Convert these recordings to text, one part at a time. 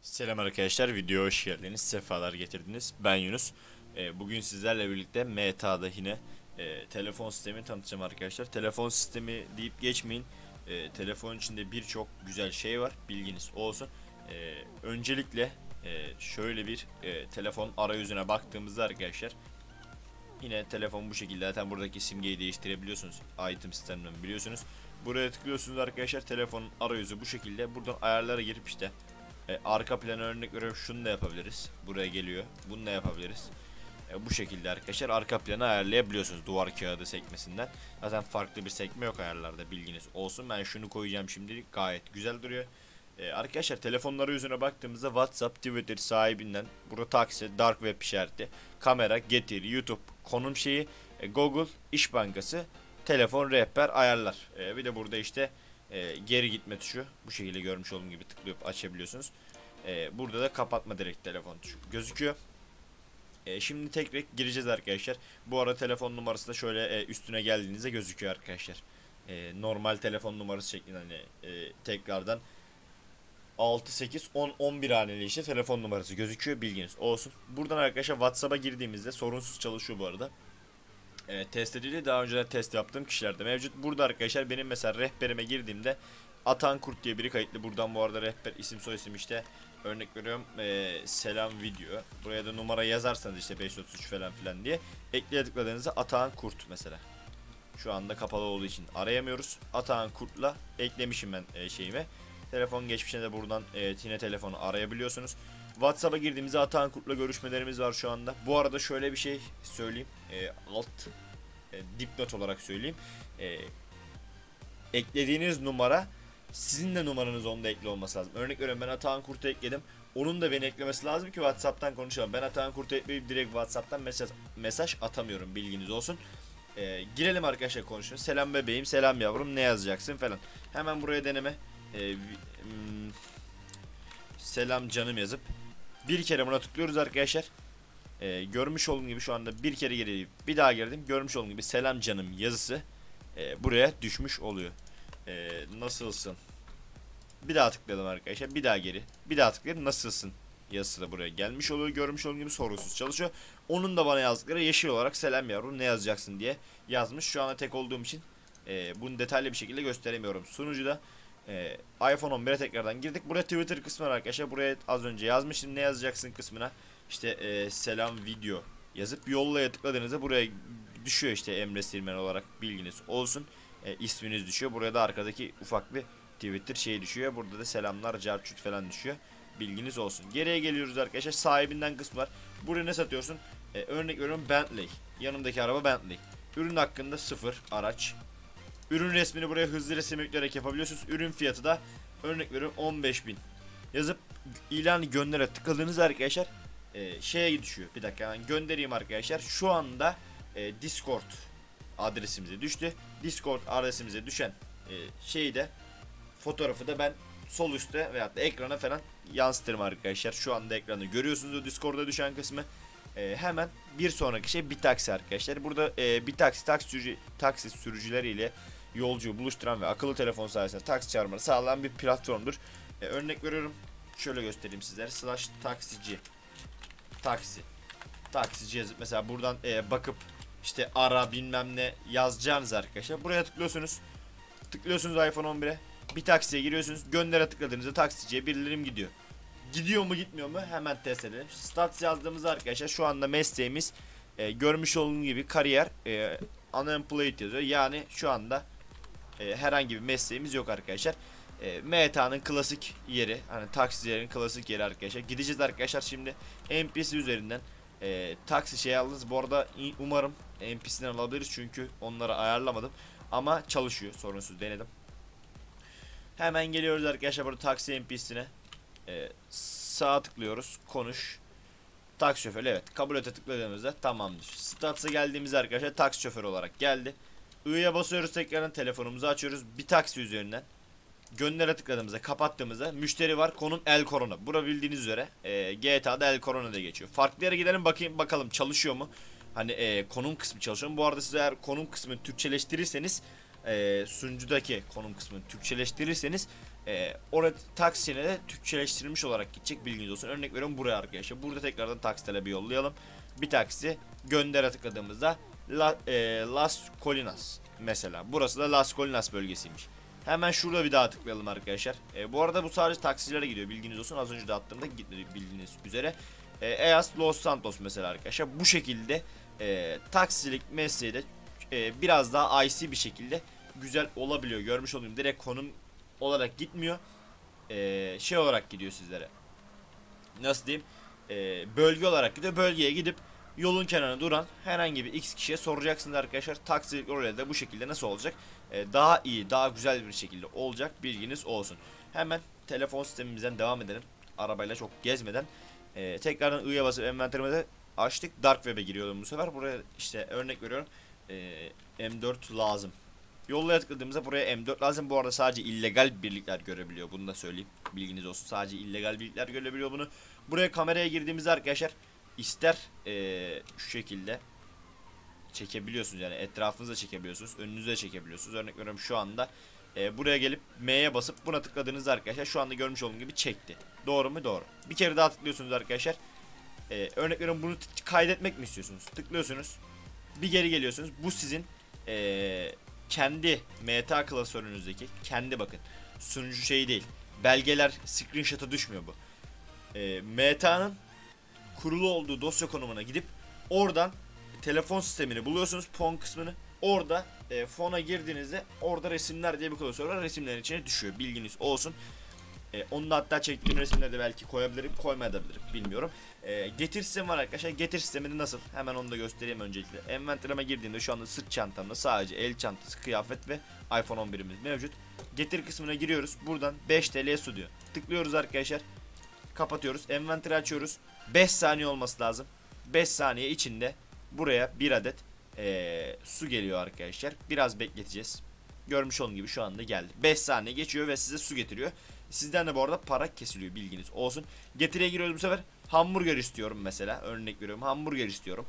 Selam arkadaşlar, videoya hoş geldiniz, sefalar getirdiniz. Ben Yunus. Ee, bugün sizlerle birlikte Meta'da yine e, telefon sistemi tanıtacağım arkadaşlar. Telefon sistemi deyip geçmeyin. E, telefon içinde birçok güzel şey var, bilginiz olsun. E, öncelikle e, şöyle bir e, telefon arayüzüne baktığımızda arkadaşlar, Yine telefon bu şekilde zaten buradaki simgeyi değiştirebiliyorsunuz. Item sisteminden biliyorsunuz. Buraya tıklıyorsunuz arkadaşlar. Telefonun arayüzü bu şekilde. Buradan ayarlara girip işte e, arka plana örnek veriyorum şunu da yapabiliriz. Buraya geliyor. Bunu da yapabiliriz. E, bu şekilde arkadaşlar arka planı ayarlayabiliyorsunuz duvar kağıdı sekmesinden. Zaten farklı bir sekme yok ayarlarda bilginiz olsun. Ben şunu koyacağım şimdilik gayet güzel duruyor. E, arkadaşlar telefonları yüzüne baktığımızda WhatsApp, Twitter sahibinden burada taksi, Dark Web işareti, kamera, Getir, YouTube, konum şeyi, e, Google, İş Bankası, telefon, rehber, ayarlar. E, bir de burada işte e, geri gitme tuşu bu şekilde görmüş olduğum gibi tıklayıp açabiliyorsunuz. E, burada da kapatma direkt telefon tuşu gözüküyor. E, şimdi tekrar gireceğiz arkadaşlar. Bu ara telefon numarası da şöyle e, üstüne geldiğinizde gözüküyor arkadaşlar. E, normal telefon numarası şeklinde hani e, tekrardan 6, 8, 10, 11 haneli işte telefon numarası gözüküyor bilginiz olsun. Buradan arkadaşlar WhatsApp'a girdiğimizde sorunsuz çalışıyor bu arada. E, test edildi. Daha önceden test yaptığım kişilerde mevcut. Burada arkadaşlar benim mesela rehberime girdiğimde Atan Kurt diye biri kayıtlı. Buradan bu arada rehber isim soy isim işte örnek veriyorum e, selam video. Buraya da numara yazarsanız işte 533 falan filan diye ekleye tıkladığınızda Atan Kurt mesela. Şu anda kapalı olduğu için arayamıyoruz. Atan Kurt'la eklemişim ben e, şeyime. Telefon geçmişine de buradan e, yine telefonu arayabiliyorsunuz. WhatsApp'a girdiğimizde Atan Kurt'la görüşmelerimiz var şu anda. Bu arada şöyle bir şey söyleyeyim. E, alt e, dipnot olarak söyleyeyim. E, eklediğiniz numara sizin de numaranız onda ekli olması lazım. Örnek veriyorum ben Atahan Kurt'u ekledim. Onun da beni eklemesi lazım ki WhatsApp'tan konuşalım. Ben Atahan Kurt'u ekleyip direkt WhatsApp'tan mesaj, mesaj atamıyorum bilginiz olsun. E, girelim arkadaşlar konuşun. Selam bebeğim, selam yavrum ne yazacaksın falan. Hemen buraya deneme. E, vi- hmm, selam canım yazıp bir kere buna tıklıyoruz arkadaşlar. Ee, görmüş olduğum gibi şu anda bir kere girdim bir daha girdim görmüş olduğum gibi selam canım yazısı e, buraya düşmüş oluyor. Ee, nasılsın? Bir daha tıkladım arkadaşlar bir daha geri bir daha tıkladım nasılsın yazısı da buraya gelmiş oluyor görmüş olduğum gibi sorusuz çalışıyor. Onun da bana yazdıkları yeşil olarak selam yavrum ne yazacaksın diye yazmış. Şu anda tek olduğum için e, bunu detaylı bir şekilde gösteremiyorum. Sunucuda ee, iPhone 11'e tekrardan girdik. Buraya Twitter kısmı var arkadaşlar. Buraya az önce yazmıştım. Ne yazacaksın kısmına. İşte e, selam video yazıp yollaya tıkladığınızda buraya düşüyor işte Emre Silmen olarak bilginiz olsun. E, isminiz düşüyor. Buraya da arkadaki ufak bir Twitter şey düşüyor. Burada da selamlar, carçut falan düşüyor. Bilginiz olsun. Geriye geliyoruz arkadaşlar. Sahibinden kısmı var. Buraya ne satıyorsun? E, örnek veriyorum Bentley. Yanımdaki araba Bentley. Ürün hakkında sıfır araç. Ürün resmini buraya hızlı resim yükleyerek yapabiliyorsunuz. Ürün fiyatı da örnek veriyorum 15.000 yazıp ilanı göndere tıkladığınızda arkadaşlar e, şeye düşüyor. Bir dakika hemen göndereyim arkadaşlar. Şu anda e, Discord adresimize düştü. Discord adresimize düşen e, şeyi de fotoğrafı da ben sol üstte veyahut da ekrana falan yansıtırım arkadaşlar. Şu anda ekranı görüyorsunuz o Discord'a düşen kısmı. E, hemen bir sonraki şey bir taksi arkadaşlar. Burada e, bir taksi taksi, sürücü, taksi sürücüleriyle yolcuyu buluşturan ve akıllı telefon sayesinde taksi çağırmanı sağlayan bir platformdur. E, örnek veriyorum. Şöyle göstereyim sizlere. Slash taksici. Taksi. Taksici yazıp mesela buradan e, bakıp işte ara bilmem ne yazacağınız arkadaşlar. Buraya tıklıyorsunuz. Tıklıyorsunuz iPhone 11'e. Bir taksiye giriyorsunuz. Göndere tıkladığınızda taksiciye birilerim gidiyor. Gidiyor mu gitmiyor mu hemen test edelim. Stats yazdığımızda arkadaşlar şu anda mesleğimiz e, görmüş olduğunuz gibi kariyer e, unemployed yazıyor. Yani şu anda e, herhangi bir mesleğimiz yok arkadaşlar. E, MTA'nın klasik yeri hani taksicilerin klasik yeri arkadaşlar. Gideceğiz arkadaşlar şimdi NPC üzerinden e, taksi şey aldınız. Bu arada umarım NPC'den alabiliriz çünkü onları ayarlamadım. Ama çalışıyor sorunsuz denedim. Hemen geliyoruz arkadaşlar burada taksi NPC'sine. E, sağa tıklıyoruz. Konuş. Taksi şoförü evet. Kabul ete tıkladığımızda tamamdır. Stats'a geldiğimizde arkadaşlar taksi şoförü olarak geldi. I'ya basıyoruz tekrardan telefonumuzu açıyoruz. Bir taksi üzerinden. Göndere tıkladığımızda kapattığımızda müşteri var konum El Corona. Bura bildiğiniz üzere e, GTA'da El Corona diye geçiyor. Farklı yere gidelim bakayım bakalım çalışıyor mu? Hani e, konum kısmı çalışıyor mu? Bu arada siz eğer konum kısmını Türkçeleştirirseniz e, sunucudaki konum kısmını Türkçeleştirirseniz e, orada taksine de Türkçeleştirilmiş olarak gidecek bilginiz olsun. Örnek veriyorum buraya arkadaşlar. Burada tekrardan taksi talebi yollayalım. Bir taksi göndere tıkladığımızda La, e, Las Colinas mesela. Burası da Las Colinas bölgesiymiş. Hemen şurada bir daha tıklayalım arkadaşlar. E, bu arada bu sadece taksilere gidiyor bilginiz olsun. Az önce de attığımda bildiğiniz üzere. E, Eas Los Santos mesela arkadaşlar. Bu şekilde e, taksilik mesleği de e, biraz daha IC bir şekilde güzel olabiliyor. Görmüş olayım direkt konum olarak gitmiyor. E, şey olarak gidiyor sizlere. Nasıl diyeyim? E, bölge olarak gidiyor. Bölgeye gidip yolun kenarına duran herhangi bir X kişiye soracaksınız arkadaşlar. Taksilik oraya da bu şekilde nasıl olacak? E, daha iyi, daha güzel bir şekilde olacak. Bilginiz olsun. Hemen telefon sistemimizden devam edelim. Arabayla çok gezmeden. E, tekrardan I'ya basıp envanterimize açtık. Dark Web'e giriyordum bu sefer. Buraya işte örnek veriyorum. E, M4 lazım. Yollaya tıkladığımızda buraya M4 lazım. Bu arada sadece illegal birlikler görebiliyor. Bunu da söyleyeyim. Bilginiz olsun. Sadece illegal birlikler görebiliyor bunu. Buraya kameraya girdiğimizde arkadaşlar ister eee, şu şekilde çekebiliyorsunuz. Yani etrafınıza çekebiliyorsunuz önünüze çekebiliyorsunuz. Örnek veriyorum şu anda eee, buraya gelip M'ye basıp buna tıkladığınızda arkadaşlar şu anda görmüş olduğunuz gibi çekti. Doğru mu? Doğru. Bir kere daha tıklıyorsunuz arkadaşlar. Eee, örnek veriyorum bunu kaydetmek mi istiyorsunuz? Tıklıyorsunuz. Bir geri geliyorsunuz. Bu sizin eee, kendi meta klasörünüzdeki kendi bakın sunucu şeyi değil. Belgeler screenshot'a düşmüyor bu. Eee meta'nın kurulu olduğu dosya konumuna gidip oradan telefon sistemini buluyorsunuz fon kısmını. Orada e, fona girdiğinizde orada resimler diye bir klasör var. Resimlerin içine düşüyor. Bilginiz olsun. E, onu da hatta çektiğim resimleri de belki koyabilirim, koymayabilirim bilmiyorum. E, getir sistemi var arkadaşlar. Getir sistemini nasıl? Hemen onu da göstereyim öncelikle. Envanterime girdiğimde şu anda sırt çantamda sadece el çantası, kıyafet ve iPhone 11'imiz mevcut. Getir kısmına giriyoruz. Buradan 5 TL su diyor. Tıklıyoruz arkadaşlar. Kapatıyoruz. Envanteri açıyoruz. 5 saniye olması lazım. 5 saniye içinde buraya bir adet eee, su geliyor arkadaşlar. Biraz bekleteceğiz. Görmüş olduğunuz gibi şu anda geldi. 5 saniye geçiyor ve size su getiriyor. Sizden de bu arada para kesiliyor bilginiz olsun. Getiriye giriyoruz bu sefer. Hamburger istiyorum mesela. Örnek veriyorum. Hamburger istiyorum.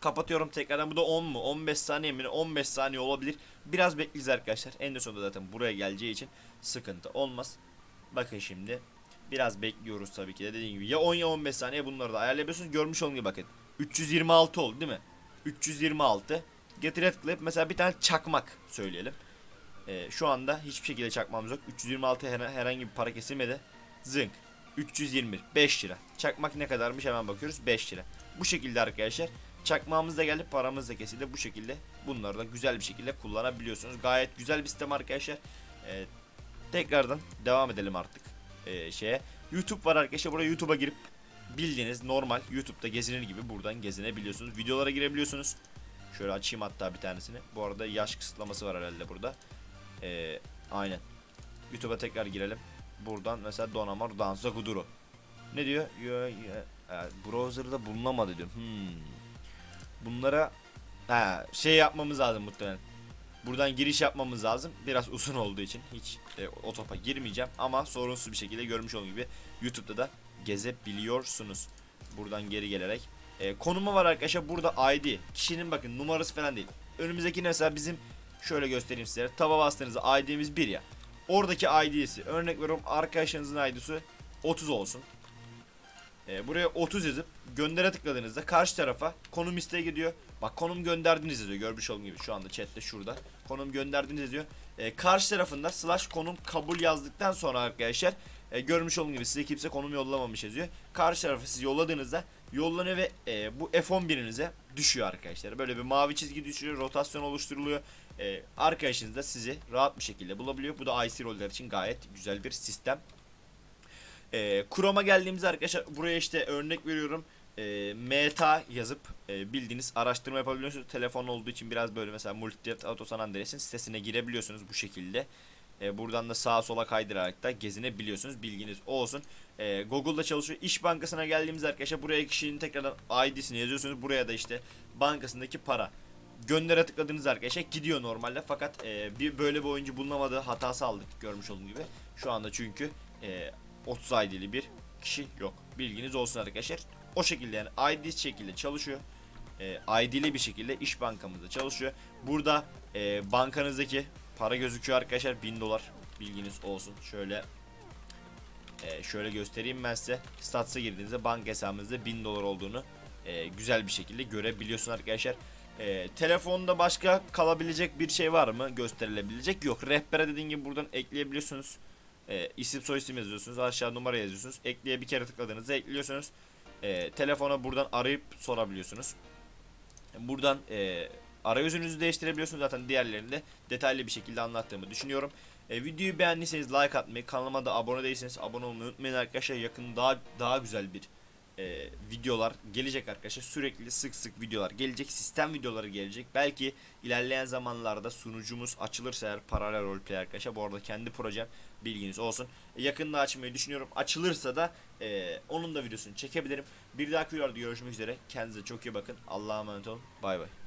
Kapatıyorum tekrardan. Bu da 10 mu? 15 saniye mi? 15 saniye olabilir. Biraz bekleyeceğiz arkadaşlar. En de sonunda zaten buraya geleceği için sıkıntı olmaz. Bakın şimdi. Biraz bekliyoruz tabii ki de dediğim gibi. Ya 10 ya 15 saniye bunları da ayarlayabiliyorsunuz. Görmüş olduğunuz gibi bakın. 326 oldu değil mi? 326. Getire tıklayıp mesela bir tane çakmak söyleyelim. Ee, şu anda hiçbir şekilde çakmamız yok. 326 her- herhangi bir para kesilmedi. Zınk. 321. 5 lira. Çakmak ne kadarmış hemen bakıyoruz. 5 lira. Bu şekilde arkadaşlar. Çakmağımız da geldi. Paramız da kesildi. Bu şekilde bunları da güzel bir şekilde kullanabiliyorsunuz. Gayet güzel bir sistem arkadaşlar. Ee, tekrardan devam edelim artık e, şeye. YouTube var arkadaşlar. Buraya YouTube'a girip bildiğiniz normal YouTube'da gezinir gibi buradan gezinebiliyorsunuz. Videolara girebiliyorsunuz. Şöyle açayım hatta bir tanesini. Bu arada yaş kısıtlaması var herhalde burada. Ee, aynen. YouTube'a tekrar girelim. Buradan mesela Don Amor Danza Guduro. Ne diyor? Yo, yo, e, browser'da bulunamadı diyor. Hmm. Bunlara ha, şey yapmamız lazım muhtemelen. Buradan giriş yapmamız lazım. Biraz uzun olduğu için hiç e, o topa girmeyeceğim. Ama sorunsuz bir şekilde görmüş olduğunuz gibi YouTube'da da gezebiliyorsunuz. Buradan geri gelerek. E, konumu var arkadaşlar. Burada ID. Kişinin bakın numarası falan değil. Önümüzdeki mesela bizim şöyle göstereyim size. Taba bastığınızda ID'miz 1 ya. Oradaki ID'si. Örnek veriyorum arkadaşınızın ID'si 30 olsun. E, buraya 30 yazıp göndere tıkladığınızda karşı tarafa konum isteği gidiyor. Bak konum gönderdiniz yazıyor. Görmüş olduğunuz gibi şu anda chatte şurada. Konum gönderdiniz yazıyor. E, karşı tarafında slash konum kabul yazdıktan sonra arkadaşlar e, görmüş olduğunuz gibi size kimse konum yollamamış yazıyor. Karşı tarafa siz yolladığınızda yollanıyor ve e, bu F11'inize düşüyor arkadaşlar. Böyle bir mavi çizgi düşüyor, rotasyon oluşturuluyor. E, arkadaşınız da sizi rahat bir şekilde bulabiliyor. Bu da IC roller için gayet güzel bir sistem. E, Chrome'a geldiğimizde arkadaşlar buraya işte örnek veriyorum. E, meta yazıp e, bildiğiniz araştırma yapabiliyorsunuz. Telefon olduğu için biraz böyle mesela Multijet Auto San sitesine girebiliyorsunuz bu şekilde. E, buradan da sağa sola kaydırarak da gezinebiliyorsunuz. Bilginiz olsun. E, Google'da çalışıyor. İş Bankası'na geldiğimizde arkadaşlar buraya kişinin tekrardan ID'sini yazıyorsunuz. Buraya da işte bankasındaki para göndere tıkladığınız arkadaşlar gidiyor normalde fakat e, bir böyle bir oyuncu bulunamadığı hatası aldık görmüş olduğunuz gibi. Şu anda çünkü e, 30 ID'li bir kişi yok. Bilginiz olsun arkadaşlar. O şekilde yani ID şekilde çalışıyor. E, ID'li bir şekilde iş bankamızda çalışıyor. Burada e, bankanızdaki para gözüküyor arkadaşlar 1000 dolar bilginiz olsun. Şöyle e, şöyle göstereyim ben size. Stats'a girdiğinizde banka hesabınızda 1000 dolar olduğunu e, güzel bir şekilde görebiliyorsun arkadaşlar. E, telefonda başka kalabilecek bir şey var mı? Gösterilebilecek yok. Rehbere dediğim gibi buradan ekleyebiliyorsunuz. E, isim soy isim yazıyorsunuz. Aşağı numara yazıyorsunuz. Ekleye bir kere tıkladığınızda ekliyorsunuz. E, telefona buradan arayıp sorabiliyorsunuz. Buradan e, arayüzünüzü değiştirebiliyorsunuz zaten diğerlerinde detaylı bir şekilde anlattığımı düşünüyorum. E, videoyu beğendiyseniz like atmayı, kanalıma da abone değilseniz abone olmayı unutmayın arkadaşlar. Yakın daha daha güzel bir e, videolar gelecek arkadaşlar. Sürekli sık sık videolar gelecek. Sistem videoları gelecek. Belki ilerleyen zamanlarda sunucumuz açılırsa eğer paralel roleplay arkadaşlar. Bu arada kendi projem bilginiz olsun. E, yakında açmayı düşünüyorum. Açılırsa da e, onun da videosunu çekebilirim. Bir dahaki videoda görüşmek üzere. Kendinize çok iyi bakın. Allah'a emanet olun. Bay bay.